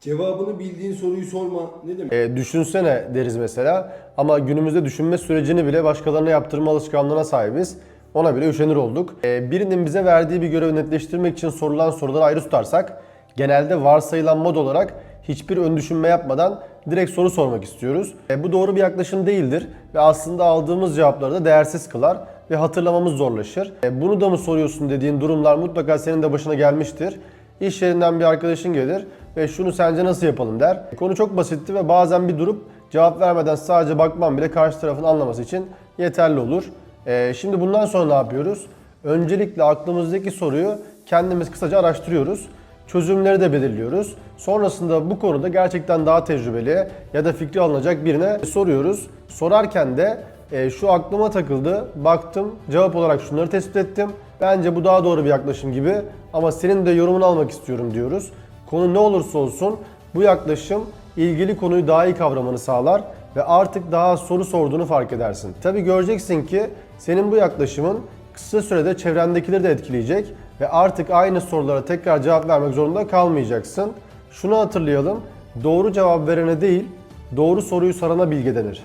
Cevabını bildiğin soruyu sorma ne demek? E, düşünsene deriz mesela ama günümüzde düşünme sürecini bile başkalarına yaptırma alışkanlığına sahibiz. Ona bile üşenir olduk. E, birinin bize verdiği bir görevi netleştirmek için sorulan soruları ayrı tutarsak genelde varsayılan mod olarak hiçbir ön düşünme yapmadan direkt soru sormak istiyoruz. E, bu doğru bir yaklaşım değildir ve aslında aldığımız cevapları da değersiz kılar ve hatırlamamız zorlaşır. E, bunu da mı soruyorsun dediğin durumlar mutlaka senin de başına gelmiştir. İş yerinden bir arkadaşın gelir ve şunu sence nasıl yapalım der. Konu çok basitti ve bazen bir durup cevap vermeden sadece bakmam bile karşı tarafın anlaması için yeterli olur. Ee, şimdi bundan sonra ne yapıyoruz? Öncelikle aklımızdaki soruyu kendimiz kısaca araştırıyoruz. Çözümleri de belirliyoruz. Sonrasında bu konuda gerçekten daha tecrübeli ya da fikri alınacak birine soruyoruz. Sorarken de e, şu aklıma takıldı, baktım, cevap olarak şunları tespit ettim. Bence bu daha doğru bir yaklaşım gibi ama senin de yorumunu almak istiyorum diyoruz. Konu ne olursa olsun bu yaklaşım ilgili konuyu daha iyi kavramanı sağlar ve artık daha soru sorduğunu fark edersin. Tabi göreceksin ki senin bu yaklaşımın kısa sürede çevrendekileri de etkileyecek ve artık aynı sorulara tekrar cevap vermek zorunda kalmayacaksın. Şunu hatırlayalım, doğru cevap verene değil, doğru soruyu sorana bilge denir.